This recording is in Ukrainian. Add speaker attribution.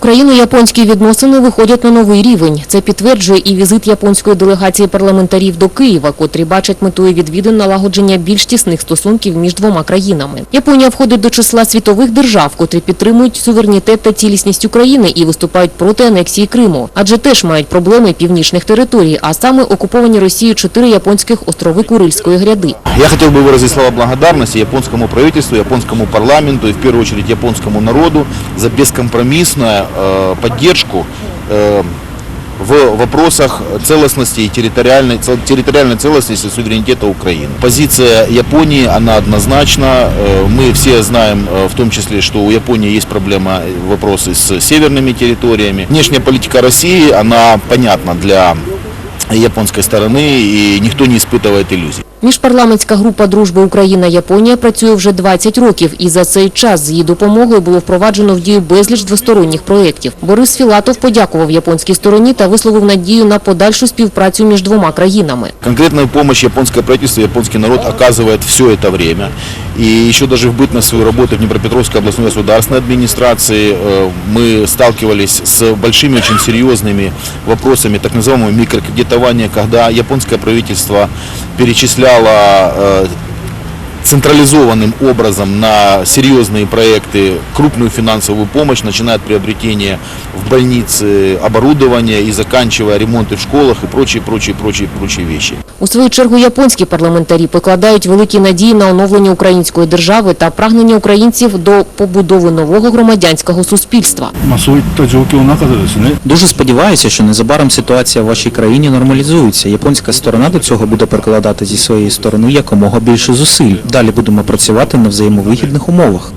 Speaker 1: Україно-японські відносини виходять на новий рівень. Це підтверджує і візит японської делегації парламентарів до Києва, котрі бачать метою відвідин налагодження більш тісних стосунків між двома країнами. Японія входить до числа світових держав, котрі підтримують суверенітет та цілісність України і виступають проти анексії Криму, адже теж мають проблеми північних територій, а саме окуповані Росією чотири японських острови Курильської гряди.
Speaker 2: Я хотел бы выразить слова благодарности японскому правительству, японскому парламенту и в первую очередь японскому народу за бескомпромиссную э, поддержку э, в вопросах целостности и территориальной, территориальной целостности суверенитета Украины. Позиция Японии, она однозначна. Э, Мы все знаем, э, в том числе, что у Японии есть проблема, э, вопросы с северными территориями. Внешняя политика России, она понятна для японской стороны, и никто не испытывает иллюзий.
Speaker 1: Міжпарламентська група дружби Україна-Японія працює вже 20 років, і за цей час з її допомогою було впроваджено в дію безліч двосторонніх проєктів. Борис Філатов подякував японській стороні та висловив надію на подальшу співпрацю між двома країнами.
Speaker 2: Конкретную помощь японское правительство, японский народ оказывает все это время. И еще даже в бытность свою работу в Днепропетровской областной государственной администрации э, мы сталкивались с большими, очень серьезными вопросами так называемого микрокредитования, когда японское правительство ela uh, централизованным образом на серьезные проекты крупную финансовую помощь, начиная от приобретения в больнице оборудования и заканчивая ремонты в школах и прочие, прочие, прочие, прочие вещи.
Speaker 1: У свою чергу японські парламентарі покладають великі надії на оновлення української держави та прагнення українців до побудови нового громадянського суспільства.
Speaker 3: Дуже сподіваюся, що незабаром ситуація в вашій країні нормалізується. Японська сторона до цього буде прикладати зі своєї сторони якомога більше зусиль далі будемо працювати на взаємовигідних умовах.